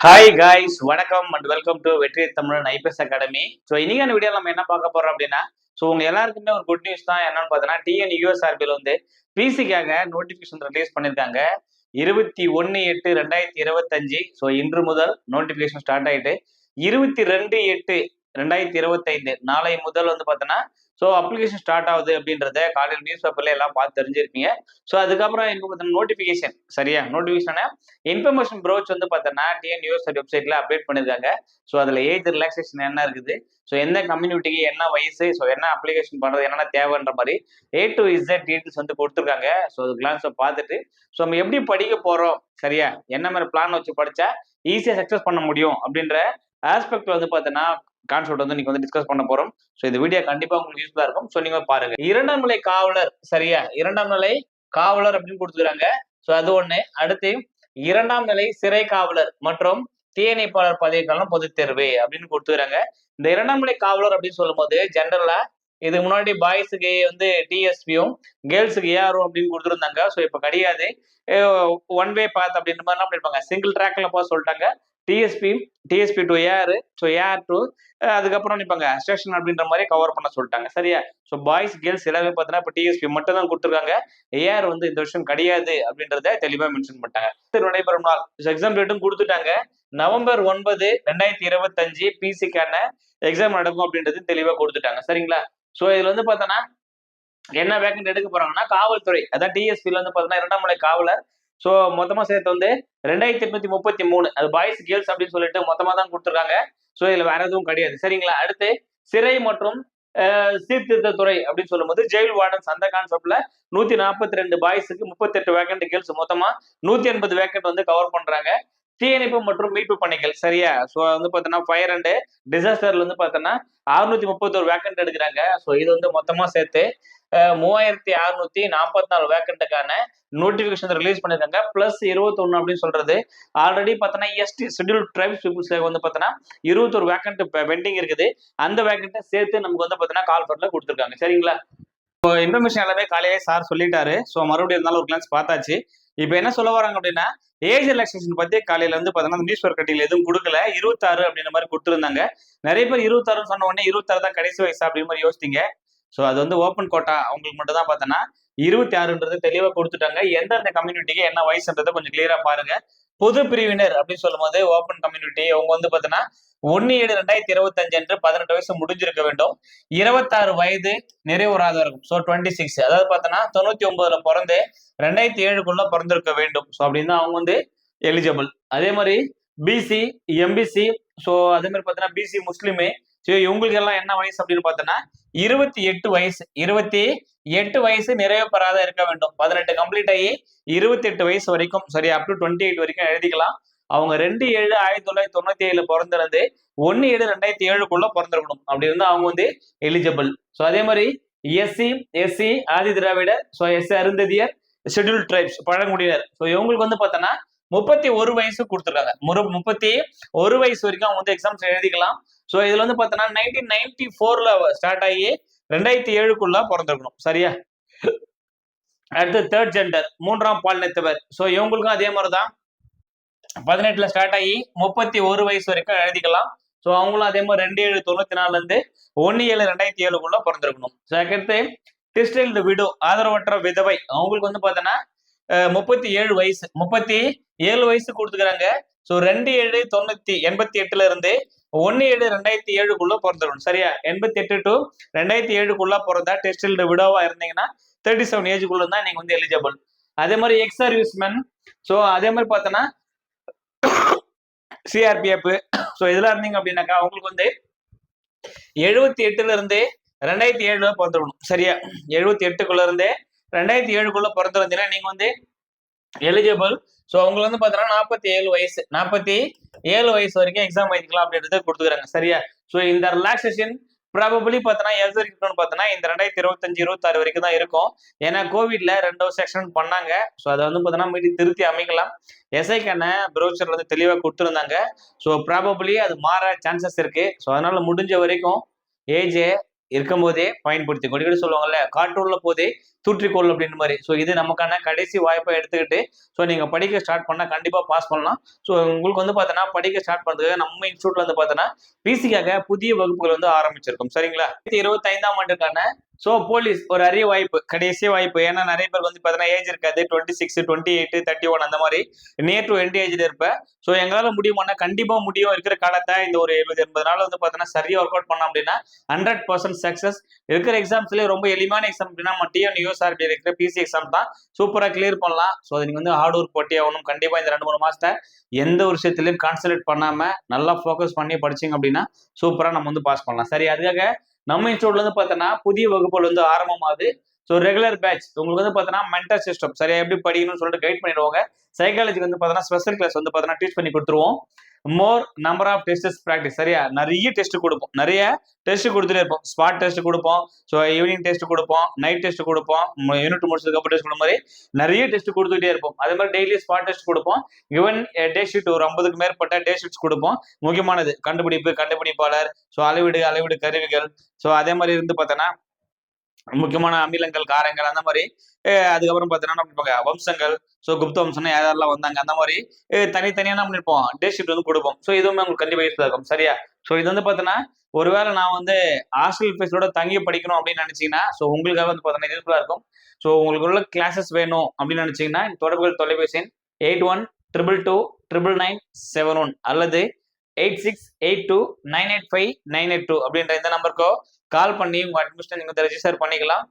Hi guys வணக்கம் and welcome to Vetri Tamizhan IPS academy. So இன்னைக்கான video நம்ம என்ன பார்க்க போறோம் அப்படின்னா ஸோ உங்க எல்லாருக்குமே ஒரு குட் நியூஸ் தான் என்னன்னு பார்த்தோன்னா டிஎன் யூஎஸ்ஆர்பியில் வந்து பிசிக்காக நோட்டிபிகேஷன் ரிலீஸ் பண்ணியிருக்காங்க இருபத்தி ஒன்று எட்டு ரெண்டாயிரத்தி இருபத்தஞ்சு. ஸோ இன்று முதல் நோட்டிஃபிகேஷன் ஸ்டார்ட் ஆயிட்டு இருபத்தி ரெண்டு எட்டு ரெண்டாயிரத்தி இருபத்தைந்து நாளை முதல் வந்து பார்த்தோன்னா ஸோ அப்ளிகேஷன் ஸ்டார்ட் ஆகுது அப்படின்றத காலையில் நியூஸ் பேப்பர்ல எல்லாம் பார்த்து தெரிஞ்சிருப்பீங்க ஸோ அதுக்கப்புறம் எனக்கு பார்த்தீங்கன்னா நோட்டிஃபிகேஷன் சரியா? நோட்டிஃபிகேஷனை இன்ஃபர்மேஷன் ப்ரோச் வந்து பார்த்தோன்னா டிஎன் யூஎஸ் வெப்சைட்ல அப்டேட் பண்ணியிருக்காங்க ஸோ அதில் ஏஜ் ரிலாக்ஸேஷன் என்ன இருக்குது? ஸோ எந்த கம்யூனிட்டிக்கு என்ன வயசு? ஸோ என்ன அப்ளிகேஷன் பண்ணுறது என்னென்ன தேவைன்ற மாதிரி ஏ டு இசட் டீட்டெயில்ஸ் வந்து கொடுத்துருக்காங்க. ஸோ அது கிளான்ஸை பார்த்துட்டு ஸோ நம்ம எப்படி படிக்க போகிறோம் சரியா? என்ன மாதிரி பிளான் வச்சு படித்தா ஈஸியாக சக்ஸஸ் பண்ண முடியும்? அப்படின்ற ஆஸ்பெக்ட் வந்து பார்த்தோன்னா கான்செப்ட் வந்து நீங்க வந்து டிஸ்கஸ் பண்ண போறோம். ஸோ இந்த வீடியோ கண்டிப்பா உங்களுக்கு யூஸ்ஃபுல்லா இருக்கும். ஸோ நீங்க பாருங்க. இரண்டாம் நிலை காவலர் சரியா? இரண்டாம் நிலை காவலர் அப்படின்னு கொடுத்துருக்காங்க. ஸோ அது ஒண்ணு. அடுத்து இரண்டாம் நிலை சிறை காவலர் மற்றும் தீயணைப்பாளர் பதவிக்கான பொது தேர்வு அப்படின்னு கொடுத்துருக்காங்க. இந்த இரண்டாம் நிலை காவலர் அப்படின்னு சொல்லும்போது ஜென்ரலா இது முன்னாடி பாய்ஸுக்கு வந்து டிஎஸ்பியும் கேர்ள்ஸுக்கு ஏஆரும் அப்படின்னு கொடுத்துருந்தாங்க. ஸோ இப்போ கிடையாது. ஒன் வே பாத் அப்படின்ற மாதிரி என்ன பண்ணிருப்பாங்க. சிங்கிள் ட்ராக்ல போக சொல்லிட்டாங்க. DSP DSP to AR so AR to அதுக்கப்புறம் நிற்பாங்க ஸ்டேஷன் அப்படின்ற மாதிரி கவர் பண்ண சொல்லிட்டாங்க. சரியா? ஸோ பாய்ஸ் கேர்ள்ஸ் எல்லாமே பார்த்தீங்கன்னா இப்போ டிஎஸ்பி மட்டும் தான் கொடுத்துருக்காங்க. ஏஆர் வந்து இந்த வருஷம் கிடையாது அப்படின்றத தெளிவாக மென்ஷன் பண்ணிட்டாங்க. நடைபெறும் நாள். எக்ஸாம் டேட்டும் கொடுத்துட்டாங்க. நவம்பர் ஒன்பது ரெண்டாயிரத்தி இருபத்தஞ்சு பிசிக்கான எக்ஸாம் நடக்கும் அப்படின்றது தெளிவாக கொடுத்துட்டாங்க. சரிங்களா? ஸோ இதுல வந்து பார்த்தோன்னா என்ன வேக்கண்ட் எடுக்க போறாங்கன்னா காவல்துறை. அதான் டிஎஸ்பியில் வந்து பார்த்தோன்னா இரண்டாம் நிலை காவலர் ஸோ மொத்தமாக சேர்த்து வந்து ரெண்டாயிரத்தி எட்நூத்தி முப்பத்தி மூணு. அது பாய்ஸ் கேர்ள்ஸ் அப்படின்னு சொல்லிட்டு மொத்தமாக தான் கொடுத்துருக்காங்க. ஸோ இதில் வேற எதுவும் கிடையாது. சரிங்களா? அடுத்து சிறை மற்றும் சீர்திருத்தத்துறை அப்படின்னு சொல்லும்போது ஜெயில் வார்டன்ஸ் அந்த கான்செப்ட்ல நூத்தி நாற்பத்தி ரெண்டு பாய்ஸுக்கு முப்பத்தெட்டு வேக்கண்ட் கேர்ள்ஸ் மொத்தமா நூத்தி எண்பது வேக்கண்ட் வந்து கவர் பண்றாங்க. தீயணைப்பு மற்றும் மீட்பு பணிகள் சரியா? ஸோ வந்து பார்த்தோன்னா ஃபயர் அண்டு டிசாஸ்டர்ல வந்து பார்த்தோன்னா அறுநூத்தி முப்பத்தோரு வேக்கண்ட் எடுக்கிறாங்க. ஸோ இது வந்து மொத்தமா சேர்த்து மூவாயிரத்தி அறுநூத்தி நாற்பத்தி நாலு வேக்கண்ட்டுக்கான நோட்டிபிகேஷன் ரிலீஸ் பண்ணிருக்காங்க பிளஸ் இருபத்தொன்னு அப்படின்னு சொல்றது ஆல்ரெடி பார்த்தோன்னா எஸ்டி ஷெட்யூல் ட்ரைப்ஸ் பீப்புள்ஸ் வந்து பார்த்தோன்னா இருபத்தொரு வேக்கண்ட் பெண்டிங் இருக்குது. அந்த வேக்கண்ட்டை சேர்த்து நமக்கு வந்து பார்த்தோன்னா கால் ஃபர்ல கொடுத்துருக்காங்க. சரிங்களா? இப்போ இன்ஃபர்மேஷன் எல்லாமே காலையே சார் சொல்லிட்டாரு. ஸோ மறுபடியும் இருந்தாலும் ஒரு கிளான்ஸ் பார்த்தாச்சு. இப்போ என்ன சொல்ல வராங்க அப்படின்னா ஏஜ் ரிலாக்ஸேஷன் பத்தி காலையில வந்து பாத்தீங்கன்னா நியூஸ் பேப்பர் கட்டியில் எதுவும் கொடுக்கல. இருபத்தாறு அப்படின்ற மாதிரி கொடுத்துருந்தாங்க. நிறைய பேர் இருபத்தாறுன்னு சொன்ன உடனே இருபத்தாறு தான் கடைசி வயசு அப்படின்ற மாதிரி யோசிச்சிங்க ஸோ அது வந்து ஓப்பன் கோட்டா அவங்களுக்கு மட்டும் தான் பார்த்தோன்னா இருபத்தி ஆறுன்றது தெளிவாக கொடுத்துட்டாங்க. எந்தெந்த கம்யூனிட்டிக்கு என்ன வயசுன்றதை கொஞ்சம் கிளியரா பாருங்க. பொது பிரிவினர் அப்படின்னு சொல்லும் போது ஓப்பன் கம்யூனிட்டி அவங்க வந்து பாத்தீங்கன்னா ஒன்னு ஏழு ரெண்டாயிரத்தி இருபத்தஞ்சு அன்று பதினெட்டு வயசு முடிஞ்சிருக்க வேண்டும். இருபத்தாறு வயது நிறைவுறாதவர்கள். இருக்கும் ஸோ டுவெண்ட்டி சிக்ஸ் அதாவது பார்த்தோன்னா தொண்ணூத்தி ஒன்பதுல பிறந்து ரெண்டாயிரத்தி ஏழுக்குள்ள பிறந்திருக்க வேண்டும். ஸோ அப்படின்னு அவங்க வந்து எலிஜிபிள் அதே மாதிரி பிசி எம்பிசி ஸோ அதே மாதிரி பார்த்தீங்கன்னா பிசி முஸ்லீமு சரி இவங்களுக்கு எல்லாம் என்ன வயசு அப்படின்னு பார்த்தோன்னா இருபத்தி எட்டு வயசு. இருபத்தி எட்டு வயசு நிறைவு பெறாத இருக்க வேண்டும். பதினெட்டு கம்ப்ளீட் ஆகி இருபத்தி எட்டு வயசு வரைக்கும் சரி அப் டு டுவெண்ட்டி எயிட் வரைக்கும் எழுதிக்கலாம். அவங்க ரெண்டு ஏழு ஆயிரத்தி தொள்ளாயிரத்தி தொண்ணூத்தி ஏழுல பிறந்திருந்து ஒன்னு ஏழு ரெண்டாயிரத்தி ஏழுக்குள்ள பிறந்திருக்கணும். அப்படி இருந்தா அவங்க வந்து எலிஜிபிள் ஸோ அதே மாதிரி SC SC Adi Dravida so S Arunthathiyar schedule tribes பழங்குடியினர். ஸோ இவங்களுக்கு வந்து பார்த்தோன்னா முப்பத்தி ஒரு வயசு கொடுத்துருக்காங்க. முறு முப்பத்தி ஒரு வயசு வரைக்கும் அவங்க வந்து எக்ஸாம்ஸ் எழுதிக்கலாம். ஸோ இதுல வந்து பார்த்தோன்னா நைன்டீன் நைன்டி ஃபோர்ல ஸ்டார்ட் ஆகி ரெண்டாயிரத்தி ஏழுக்குள்ள பிறந்திருக்கணும். சரியா? அடுத்து தேர்ட் ஜெண்டர் மூன்றாம் பாலினத்தவர். ஸோ இவங்களுக்கும் அதே மாதிரி தான் பதினெட்டுல ஸ்டார்ட் ஆகி முப்பத்தி ஒரு வயசு வரைக்கும் எழுதிக்கலாம். ஸோ அவங்களும் அதே மாதிரி ரெண்டு ஏழு தொண்ணூத்தி நாலுல இருந்து ஒன்னு ஏழு ரெண்டாயிரத்தி ஏழுக்குள்ள பிறந்திருக்கணும். ஸோ அடுத்து டிஸ்டில் விடோ ஆதரவற்ற விதவை. அவங்களுக்கு வந்து பார்த்தோன்னா முப்பத்தி ஏழு வயசு முப்பத்தி ஏழு வயசு கொடுத்துக்கிறாங்க. ஸோ ரெண்டு ஏழு தொண்ணூத்தி எண்பத்தி எட்டுல இருந்து ஒன்னு ஏழு ரெண்டாயிரத்தி ஏழுக்குள்ள பிறந்துடும் சரியா? எண்பத்தி எட்டு டு ரெண்டாயிரத்தி ஏழுக்குள்ள பிறந்தா டெஸ்டில்டு விடோவா இருந்தீங்கன்னா தேர்ட்டி செவன் ஏஜுக்குள்ள தான் நீங்க வந்து எலிஜிபிள் அதே மாதிரி எக்ஸ் சர்வீஸ்மேன் ஸோ அதே மாதிரி பார்த்தோன்னா சிஆர்பிஎஃப் ஸோ இதெல்லாம் இருந்தீங்க அப்படின்னாக்கா உங்களுக்கு வந்து எழுபத்தி எட்டுல இருந்து ரெண்டாயிரத்தி ஏழுல பிறந்துடணும். சரியா? எழுபத்தி எட்டுக்குள்ள இருந்தே ரெண்டாயிரத்தி ஏழுக்குள்ள பிறந்திருந்தீங்கன்னா நீங்க வந்து எலிஜிபிள் ஸோ அவங்களுக்கு வந்து பார்த்தோன்னா நாற்பத்தி ஏழு வயசு. நாற்பத்தி ஏழு வயசு வரைக்கும் எக்ஸாம் எழுதிக்கலாம் அப்படின்றத கொடுத்துக்கிறாங்க சரியா? ஸோ இந்த ரிலாக்ஸேஷன் ப்ராபபிளி பார்த்தோன்னா எது வரைக்கும் இருக்குன்னு பார்த்தோன்னா இந்த ரெண்டாயிரத்தி இருபத்தஞ்சு இருபத்தாறு வரைக்கும் தான் இருக்கும். ஏன்னா கோவிட்ல ரெண்டு வருஷம் எக்ஸ்டெண்ட் பண்ணாங்க. ஸோ அதை வந்து பார்த்தோன்னா மீட்டி திருத்தி அமைக்கலாம். எஸ்ஐக்கான ப்ரௌச்சர்ல வந்து தெளிவாக கொடுத்துருந்தாங்க. ஸோ ப்ராபபிளி அது மாற சான்சஸ் இருக்கு. ஸோ அதனால முடிஞ்ச வரைக்கும் ஏஜே இருக்கும் போதே பயன்படுத்தி. கொடிக்கடி சொல்லுவாங்கல்ல காற்றுள்ள போதே தூற்றிக்கோள் அப்படின்ற மாதிரி. ஸோ இது நமக்கான கடைசி வாய்ப்பை எடுத்துக்கிட்டு ஸோ நீங்க படிக்க ஸ்டார்ட் பண்ணா கண்டிப்பா பாஸ் பண்ணலாம். ஸோ உங்களுக்கு வந்து பார்த்தோன்னா படிக்க ஸ்டார்ட் பண்ணுறதுக்கு நம்ம இன்ஸ்டியூட்ல வந்து பார்த்தோன்னா பிசிக்காக புதிய வகுப்புகள் வந்து ஆரம்பிச்சிருக்கும். சரிங்களா? இருபத்தி ஐந்தாம் ஆண்டுக்கான ஸோ போலீஸ் ஒரு அரிய வாய்ப்பு கடைசி வாய்ப்பு. ஏன்னா நிறைய பேர் வந்து பார்த்தீங்கன்னா ஏஜ் இருக்காது. Twenty six twenty eight thirty one அந்த மாதிரி. நியர் டு எண்ட் ஏஜ்ல இருப்பேன். ஸோ எங்களால் முடியுமானா கண்டிப்பா முடியும். இருக்கிற காலத்தை இந்த ஒரு எழுபது எண்பது நாள் வந்து பார்த்தீங்கன்னா சரியா ஒர்க் அவுட் பண்ணோம் அப்படின்னா ஹண்ட்ரட் பர்சன்ட் சக்ஸஸ் இருக்கிற எக்ஸாம்ஸ்லேயே ரொம்ப எளிமையான எக்ஸாம் அப்படின்னா நம்ம நியூ யூஎஸ்ஆர்பி இருக்கிற பிசி எக்ஸாம் தான். சூப்பராக கிளியர் பண்ணலாம். ஸோ அது நீங்க வந்து ஹார்ட் ஒர்க் போட்டி ஆகணும். கண்டிப்பா இந்த ரெண்டு மூணு மாசத்தை எந்த ஒரு விஷயத்துலையும் கான்சன்ட்ரேட் பண்ணாம நல்லா ஃபோக்கஸ் பண்ணி படிச்சீங்க அப்படின்னா சூப்பரா நம்ம வந்து பாஸ் பண்ணலாம். சரி அதுக்காக நம்ம இன்ஸ்டியூட்ல இருந்து பார்த்தோன்னா புதிய வகுப்புகள் வந்து ஆரம்பமாகுது. ஸோ ரெகுலர் பேட்ச் உங்களுக்கு வந்து பார்த்தோன்னா மென்டல் சிஸ்டம் சரியா எப்படி படிக்கணும்னு சொல்லிட்டு கைட் பண்ணிடுவாங்க. சைக்காலஜிக்கு வந்து பார்த்தோன்னா ஸ்பெஷல் கிளாஸ் வந்து பார்த்தோன்னா டீச் பண்ணி கொடுத்துருவோம். More number of tests practice சரியா? நிறைய டெஸ்ட் கொடுப்போம். நிறைய டெஸ்ட் கொடுத்துட்டே இருப்போம். ஸ்பாட் டெஸ்ட் கொடுப்போம். ஸோ ஈவினிங் டெஸ்ட் கொடுப்போம். நைட் டெஸ்ட் கொடுப்போம். யூனிட் முடிச்சதுக்கு அப்புறம் டெஸ்ட் கொடுத்த மாதிரி நிறைய டெஸ்ட் கொடுத்துட்டே இருப்போம். அதே மாதிரி டெய்லி ஸ்பாட் டெஸ்ட் கொடுப்போம். ஈவன் டே ஷீட் ஒரு ஐம்பதுக்கு மேற்பட்ட டே ஷீட்ஸ் கொடுப்போம். முக்கியமானது கண்டுபிடிப்பு கண்டுபிடிப்பாளர். ஸோ அளவீடு அளவீடு கருவிகள். ஸோ அதே மாதிரி இருந்து பார்த்தோன்னா முக்கியமான அமிலங்கள் காரங்கள் அந்த மாதிரி அதுக்கப்புறம் பார்த்தீங்கன்னா நம்ம வம்சங்கள் ஸோ குப்த வம்சம்னா யாரெல்லாம் வந்தாங்க அந்த மாதிரி தனித்தனியாக தனித்தனியா நம்ம நிற்போம் டே ஷீட் வந்து கொடுப்போம். ஸோ இதுவுமே உங்களுக்கு கண்டிப்பாக யூஸ்ஃபுல்லாக இருக்கும். சரியா? ஸோ இது வந்து பார்த்தீங்கன்னா ஒருவேளை நான் வந்து ஹாஸ்டல் ஃபீஸோட தங்கி படிக்கணும் அப்படின்னு நினச்சிங்கன்னா ஸோ உங்களுக்காக வந்து பார்த்தீங்கன்னா யூஸ்ஃபுல்லாக இருக்கும். ஸோ உங்களுக்கு உள்ள கிளாஸஸ் வேணும் அப்படின்னு நினைச்சீங்கன்னா தொடர்புகள் தொலைபேசி எண் eight one triple two triple nine seven one அல்லது eight six eight two nine eight five nine eight two அப்படின்ற இந்த நம்பருக்கோ கால் பண்ணி உங்க அட்மிஷன் நீங்க ரெஜிஸ்டர் பண்ணிக்கலாம்.